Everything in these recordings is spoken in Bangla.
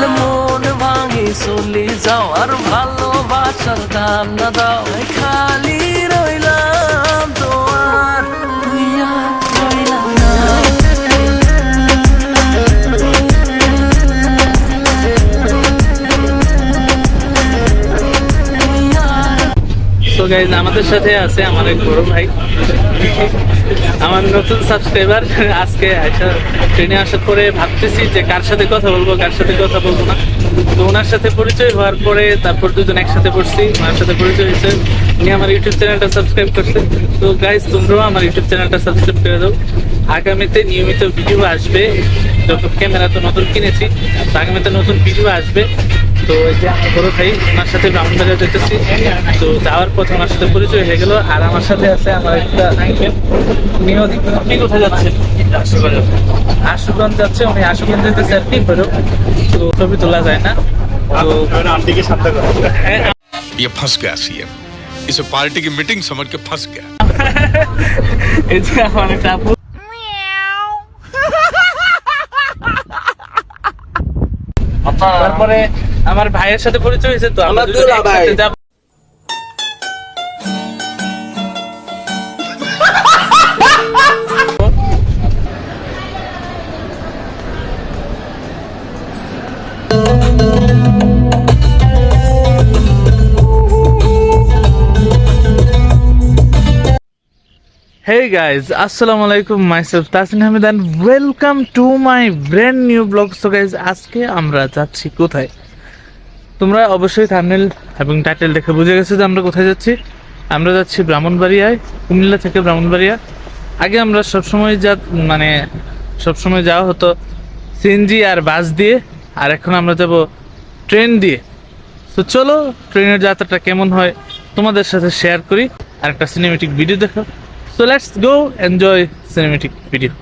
বলে মন ভাঙি, চলি যাও আর ভালোবাসার দাম না দাও। খালি রইলাম তোমার আমাদের সাথে আছে আমার এক বড় ভাই। আমার নতুন সাবস্ক্রাইবার আজকে ট্রেনে আসার পরে ভাবতেছি যে কার সাথে কথা বলব, কার সাথে কথা বলব না। তো ওনার সাথে পরিচয় হওয়ার পরে তারপর দুজন একসাথে পড়ছি, ওনার সাথে পরিচয় হয়েছে। উনি আমার ইউটিউব চ্যানেলটা সাবস্ক্রাইব করছে। তো গাইজ তোমরাও আমার ইউটিউব চ্যানেলটা সাবস্ক্রাইব করে দাও। আগামীতে নিয়মিত ভিডিও আসবে। যত ক্যামেরা তো নতুন কিনেছি আগামীতে নতুন ভিডিও আসবে। তো এই যে আমার বড় ভাই ওনার সাথে ব্রাহ্মণবাড়িয়া যেতেছি তো যাওয়ার পথে ওনার সাথে পরিচয় হয়ে গেল আর আমার সাথে আছে আমার একটা আঙ্কেল উনিও আপনি কোথায় যাচ্ছেন আশুগঞ্জ যাচ্ছে উনি আশুগঞ্জ যেতেছে আর কি করো তো ছবি তোলা যায় না তো आंटी के साथ হ্যাঁ, ये फंस गया सीएम इसे पार्टी की मीटिंग समझ के फंस गया এই যে আমার একটা আপু তারপরে আমার ভাইয়ের সাথে পরিচয় হয়েছে তো আমরা দুজন একসাথে যাব। Hey guys, আসসালামু আলাইকুম myself Tasin Ahmed welcome to my brand new blog so guys আজকে আমরা যাচ্ছি কোথায়? তোমরা অবশ্যই থামনেল এবং টাইটেল দেখে বুঝে গেছো যে আমরা কোথায় যাচ্ছি। আমরা যাচ্ছি ব্রাহ্মণবাড়িয়ায়, কুমিল্লা থেকে ব্রাহ্মণবাড়িয়া। আগে আমরা সবসময় যা মানে সবসময় যাওয়া হতো সিএনজি আর বাস দিয়ে, আর এখন আমরা যাব ট্রেন দিয়ে। তো চলো, ট্রেনের যাত্রাটা কেমন হয় তোমাদের সাথে শেয়ার করি। আর একটা সিনেমেটিক ভিডিও দেখো। So let's go enjoy cinematic video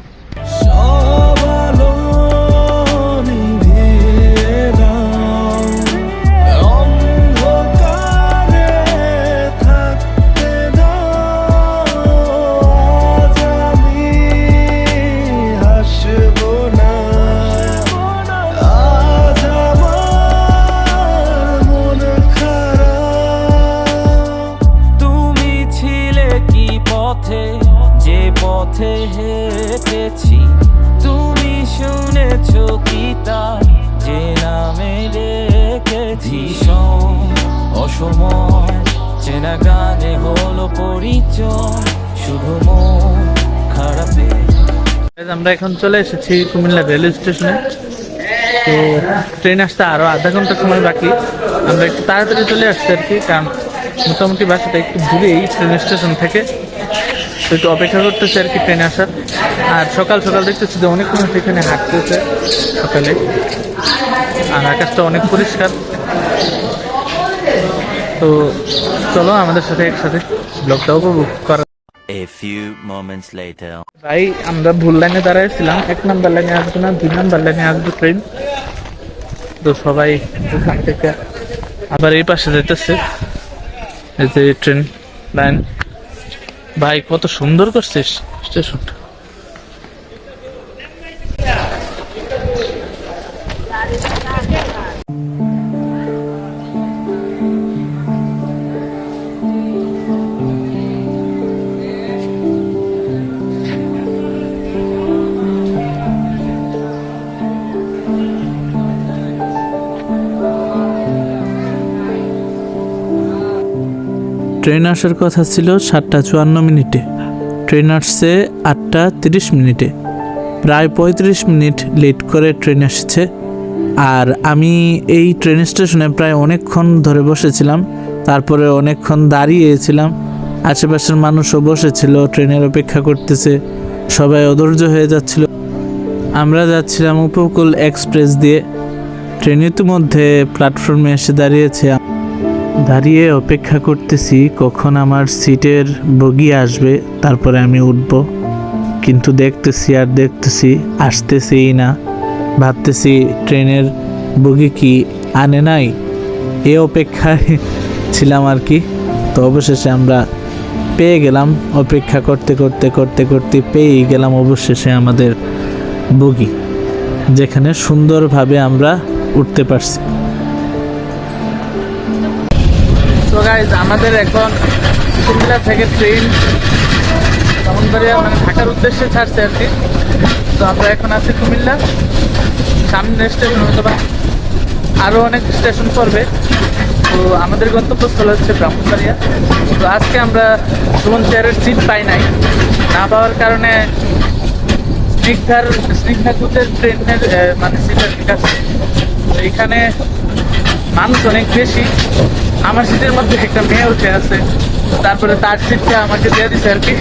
অসময় চেনা গানে হলো পরিচয়, শুধু মন খারাপে। আমরা এখন চলে এসেছি কুমিল্লা রেলওয়ে স্টেশনে। তো ট্রেন আসতে আরও আধা ঘণ্টা সময় বাকি। আমরা একটু তাড়াতাড়ি চলে আসছি আর কি, কারণ মোটামুটি বাসাটা একটু দূরেই ট্রেন স্টেশন থেকে। তো একটু অপেক্ষা করতেছি আর কি ট্রেনে আসার। আর সকাল সকাল দেখতেছি যে অনেক মানুষ এখানে হাঁটতেছে সকালে। আর আকাশটা অনেক পরিষ্কার। তো চলো আমাদের সাথে একসাথে ব্লগটা উপভোগ করা A few moments later. ভাই আমরা ভুল লাইনে দাঁড়াইছিলাম। এক নাম্বার লাইনে আসবে না দুই নাম্বার লাইনে আসবে ট্রেন তো সবাই ওখান থেকে আবার এই পাশে যেতেছে এই যে ট্রেন লাইন ভাই কত সুন্দর করছিস স্টেশনটা ট্রেন আসার কথা ছিল সাতটা চুয়ান্ন মিনিটে। ট্রেন আসছে আটটা তিরিশ মিনিটে। প্রায় পঁয়ত্রিশ মিনিট লেট করে ট্রেন এসেছে। আর আমি এই ট্রেন স্টেশনে প্রায় অনেকক্ষণ ধরে বসেছিলাম। তারপরে অনেকক্ষণ দাঁড়িয়েছিলাম। আশেপাশের মানুষও বসেছিল, ট্রেনের অপেক্ষা করতেছে। সবাই অধৈর্য হয়ে যাচ্ছিল। আমরা যাচ্ছিলাম উপকূল এক্সপ্রেস দিয়ে। ট্রেন ইতিমধ্যে প্ল্যাটফর্মে এসে দাঁড়িয়েছে দাঁড়িয়ে অপেক্ষা করতেছি কখন আমার সিটের বগি আসবে, তারপরে আমি উঠব। কিন্তু দেখতেছি আর দেখতেছি, আসতেছেই না। ভাবতেছি, ট্রেনের বগি কি আনে নাই? এ অপেক্ষায় ছিলাম আর কি। তো অবশেষে আমরা পেয়ে গেলাম। অপেক্ষা করতে করতে করতে করতে পেয়েই গেলাম অবশেষে আমাদের বগি, যেখানে সুন্দরভাবে আমরা উঠতে পারছি। গাইজ আমাদের এখন কুমিল্লা থেকে ট্রেন ব্রাহ্মণবাড়িয়া মানে ঢাকার উদ্দেশ্যে ছাড়ছে আর কি। তো আমরা এখন আছি কুমিল্লা। সামনে স্টেশন হয়তো বা আরও অনেক স্টেশন পড়বে। তো আমাদের গন্তব্যস্থল হচ্ছে ব্রাহ্মণবাড়িয়া তো আজকে আমরা সুমন চেয়ারের সিট পাই নাই। না পাওয়ার কারণে স্নিগ্ধার স্নিগ্ধা কুচের ট্রেনের মানে সিটের কাছে। এখানে মানুষ অনেক বেশি। আমার সিটের মধ্যে একটা মেয়ে উঠে আছে। তারপরে তার সিটটা আমাকে দিয়ে দিছে আর কি।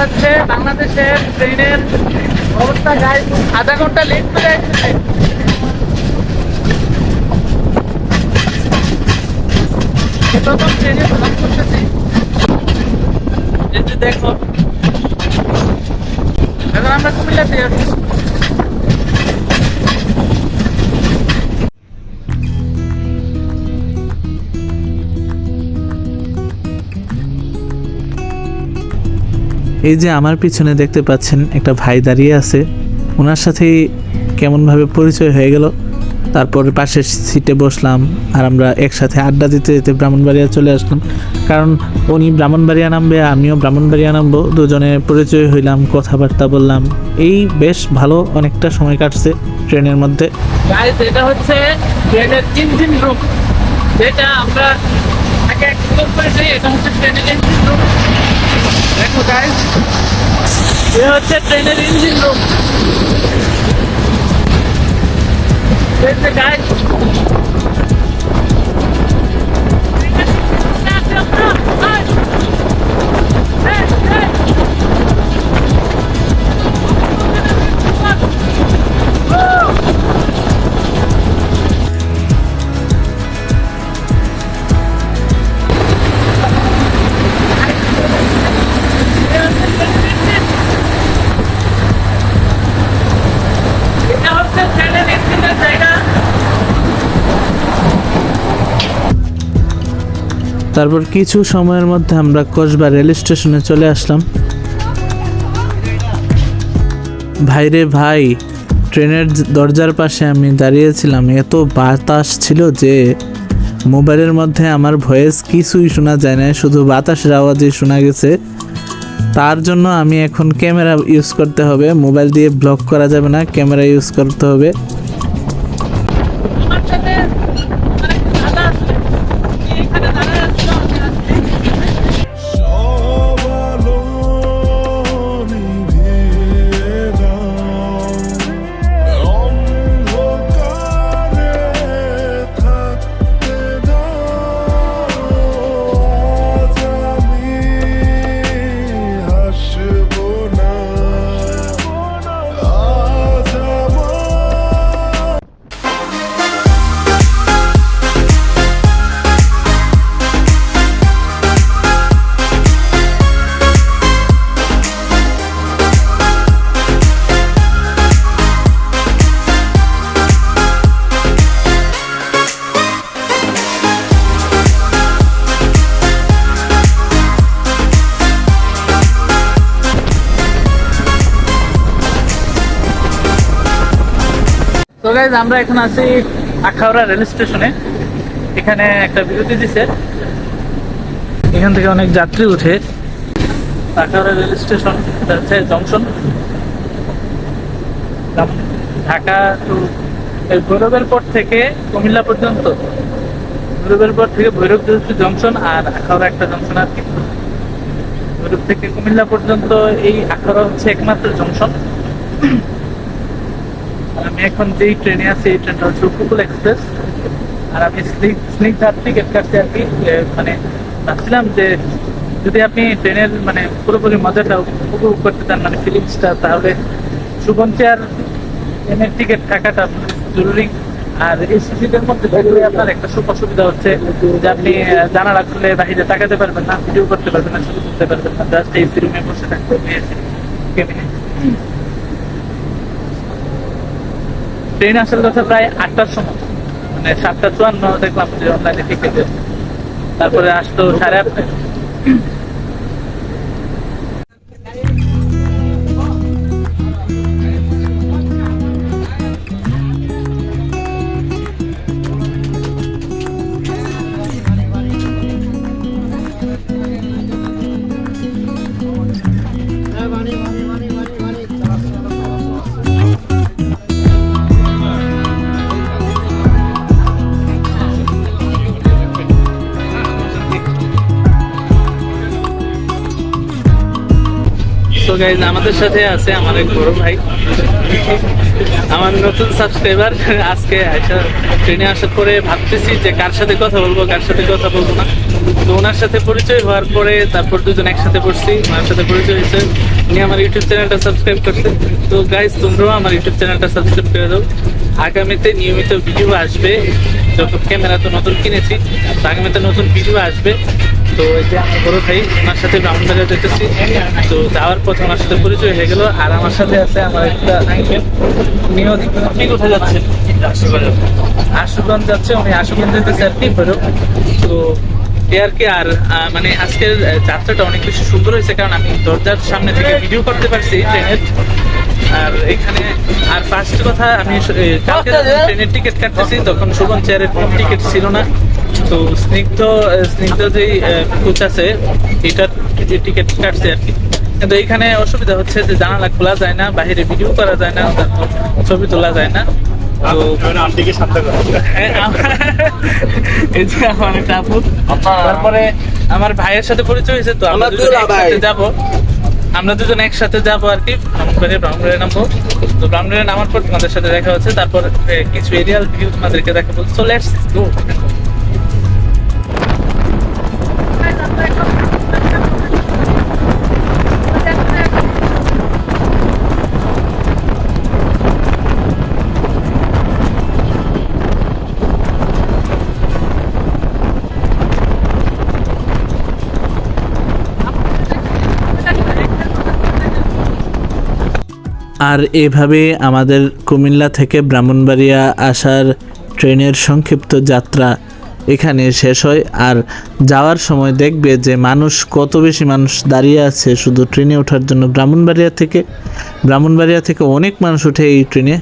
হচ্ছে বাংলাদেশের ট্রেনের অবস্থা গাই আধা ঘণ্টা লেট করে আসছে। প্রথম ট্রেনে ভ্রমণ করতেছি। দেখো এখন আমরা কুমিল্লাতে যাচ্ছি এই যে আমার পিছনে দেখতে পাচ্ছেন একটা ভাই দাঁড়িয়ে আছে। ওনার সাথেই কেমনভাবে পরিচয় হয়ে গেল। তারপর পাশের সিটে বসলাম আর আমরা একসাথে আড্ডা দিতে যেতে ব্রাহ্মণবাড়িয়া চলে আসলাম। কারণ উনি ব্রাহ্মণবাড়িয়া নামবে, আমিও ব্রাহ্মণবাড়িয়া নামবো। দুজনে পরিচয় হইলাম, কথাবার্তা বললাম। এই বেশ ভালো অনেকটা সময় কাটছে ট্রেনের মধ্যে। এটা হচ্ছে ট্রেনের রুম যেটা আমরা এটা হচ্ছে ট্রেনের ইঞ্জিন রুম দেখো গাইস এ হচ্ছে ট্রেনের ইঞ্জিন রুম দেখতে তারপর কিছু সময়ের মধ্যে আমরা কসবা রেল স্টেশনে চলে আসলাম। ভাইরে ভাই, ট্রেনের দরজার পাশে আমি দাঁড়িয়েছিলাম। এত বাতাস ছিল যে মোবাইলের মধ্যে আমার ভয়েস কিছুই শোনা যায় না শুধু বাতাসের আওয়াজই শোনা গেছে। তার জন্য আমি এখন ক্যামেরা ইউজ করতে হবে। মোবাইল দিয়ে ব্লক করা যাবে না, ক্যামেরা ইউজ করতে হবে। গাইজ আমরা এখন আছি আখাউড়া রেল স্টেশনে। এখানে একটা বিরতি দিছে। এখান থেকে অনেক যাত্রী উঠে। আখাউড়া রেল স্টেশন হচ্ছে জংশন। ঢাকা টু ভৈরবের পর থেকে কুমিল্লা পর্যন্ত। ভৈরবের পর থেকে ভৈরব জংশন আর আখাউড়া একটা জংশন আর কি। ভৈরব থেকে কুমিল্লা পর্যন্ত এই আখাউড়া হচ্ছে একমাত্র জংশন। আমি এখন যেই ট্রেনে আছি, এই ট্রেনটা হচ্ছে উপকূল এক্সপ্রেস আর আমি স্নিগ্ধার টিকিট কাটছি আর কি মানে ভাবছিলাম যে যদি আপনি ট্রেনের মানে পুরোপুরি মজাটা উপভোগ করতে চান মানে ফিলিংসটা তাহলে সুগন্তি আর ট্রেনের টিকিট আপনার জরুরি। আর এই সিটের মধ্যে থাকলে আপনার একটা সুখ অসুবিধা হচ্ছে যে আপনি জানালা খুলে বাহিরে তাকাতে পারবেন না, ভিডিও করতে পারবেন না, ছবি তুলতে পারবেন না জাস্ট এই রুমে বসে থাকতে কেবিনে ট্রেন আসার কথা প্রায় আটটার সময়। মানে সাতটা চুয়ান্ন দেখলাম যে অনলাইনে টিকিট তারপরে আসতো সাড়ে আটটায়। গাইজ আমাদের সাথে আছে আমার এক বড় ভাই। আমার নতুন সাবস্ক্রাইবার আজকে আইসা ট্রেনে আসার পরে ভাবতেছি যে কার সাথে কথা বলব, কার সাথে কথা বলব না। তো ওনার সাথে পরিচয় হওয়ার পরে তারপর দুজন একসাথে পড়ছি, ওনার সাথে পরিচয় হয়েছে। উনি আমার ইউটিউব চ্যানেলটা সাবস্ক্রাইব করছে। তো গাইজ তোমরাও আমার ইউটিউব চ্যানেলটা সাবস্ক্রাইব করে দাও। আগামীতে নিয়মিত ভিডিও আসবে। যখন ক্যামেরা তো নতুন কিনেছি আগামীতে নতুন ভিডিও আসবে। তো এই যে আমার বড় ভাই, ওনার সাথে ব্রাহ্মণবাড়িয়া যেতেছি। তো যাওয়ার পথে ওনার সাথে পরিচয় হয়ে গেল, আর আমার সাথে আছে আমার একটা আঙ্কেল উনিও আপনি কোথায় যাচ্ছেন? আশুগঞ্জ যাচ্ছে, উনি আশুগঞ্জ যেতেছে আর কি বেরো তো আর কি আর মানে আজকের যাত্রাটা অনেক বেশি সুন্দর হয়েছে, কারণ আমি দরজার সামনে থেকে ভিডিও করতে পারছি ট্রেনের। আর এখানে, আর ফার্স্ট কথা আমি কালকে ট্রেনের টিকিট কাটতেছি, তখন সুগন চেয়ারের টিকিট ছিল না। তো স্নিগ্ধ স্নিগ্ধ যে কোচ আছে এটার টিকিট কাটছে আর কি। কিন্তু এখানে অসুবিধা হচ্ছে যে জানালা খোলা যায় না বাইরে ভিডিও করা যায় না ছবি তোলা যায় না। তো হ্যাঁ, তারপরে আমার ভাইয়ের সাথে পরিচয় হয়েছে তো আমরা দুজন একসাথে যাব। আমরা দুজন একসাথে যাব আর কি ব্রাহ্মণবাড়ি ব্রাহ্মণবাড়ি নামবো। তো ব্রাহ্মণবাড়ি নামার পর তোমাদের সাথে দেখা হচ্ছে তারপর কিছু এরিয়াল ভিউ তোমাদেরকে দেখাবো। সো লেটস গো আর এভাবে আমাদের কুমিল্লা থেকে ব্রাহ্মণবাড়িয়া আসার ট্রেনের সংক্ষিপ্ত যাত্রা এখানে শেষ হয়। আর যাওয়ার সময় দেখবে যে মানুষ কত বেশি মানুষ দাঁড়িয়ে আছে শুধু ট্রেনে ওঠার জন্য ব্রাহ্মণবাড়িয়া থেকে। ব্রাহ্মণবাড়িয়া থেকে অনেক মানুষ ওঠে এই ট্রেনে।